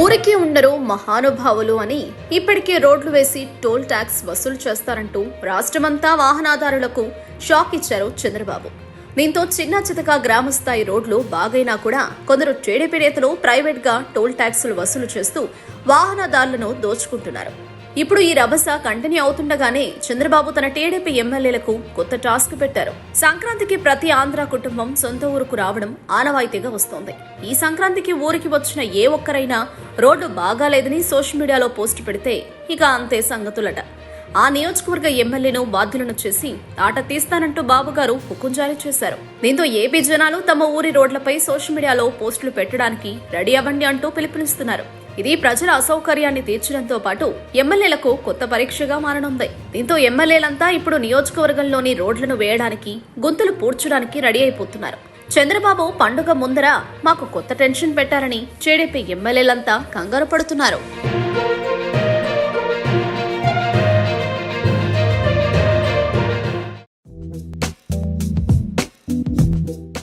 ఊరికి ఉండరు మహానుభావులు అని ఇప్పటికే రోడ్లు వేసి టోల్ ట్యాక్స్ వసూలు చేస్తారంటూ రాష్ట్రమంతా వాహనాదారులకు షాక్ ఇచ్చారు చంద్రబాబు. దీంతో చిన్న చితక గ్రామస్థాయి రోడ్లు బాగైనా కూడా కొందరు టీడీపీ నేతలు ప్రైవేట్గా టోల్ ట్యాక్సులు వసూలు చేస్తూ వాహనదారులను దోచుకుంటున్నారు. ఇప్పుడు ఈ రభస కంటిన్యూ అవుతుండగానే చంద్రబాబు తన టీడీపీ ఎమ్మెల్యేలకు కొత్త టాస్క్ పెట్టారు. సంక్రాంతికి ప్రతి ఆంధ్ర కుటుంబం సొంత ఊరుకు రావడం ఆనవాయితీగా వస్తోంది. ఈ సంక్రాంతికి ఊరికి వచ్చిన ఏ ఒక్కరైనా రోడ్డు బాగాలేదని సోషల్ మీడియాలో పోస్ట్ పెడితే ఇక అంతే సంగతులట. ఆ నియోజకవర్గ ఎమ్మెల్యేను బాధ్యులను చేసి ఆట తీస్తానంటూ బాబుగారు హుకుం జారీ చేశారు. దీంతో ఏపీ జనాలు తమ ఊరి రోడ్లపై సోషల్ మీడియాలో పోస్టులు పెట్టడానికి రెడీ అవ్వండి అంటూ పిలుపునిస్తున్నారు. ఇది ప్రజల అసౌకర్యాన్ని తీర్చడంతో పాటు ఎమ్మెల్యేలకు కొత్త పరీక్షగా మారనుంది. దీంతో ఎమ్మెల్యేలంతా ఇప్పుడు నియోజకవర్గంలోని రోడ్లను వేయడానికి గుంతలు పూడ్చడానికి రెడీ అయిపోతున్నారు. చంద్రబాబు పండుగ ముందర మాకు కొత్త టెన్షన్ పెట్టారని టీడీపీ ఎమ్మెల్యేలంతా కంగారు పడుతున్నారు.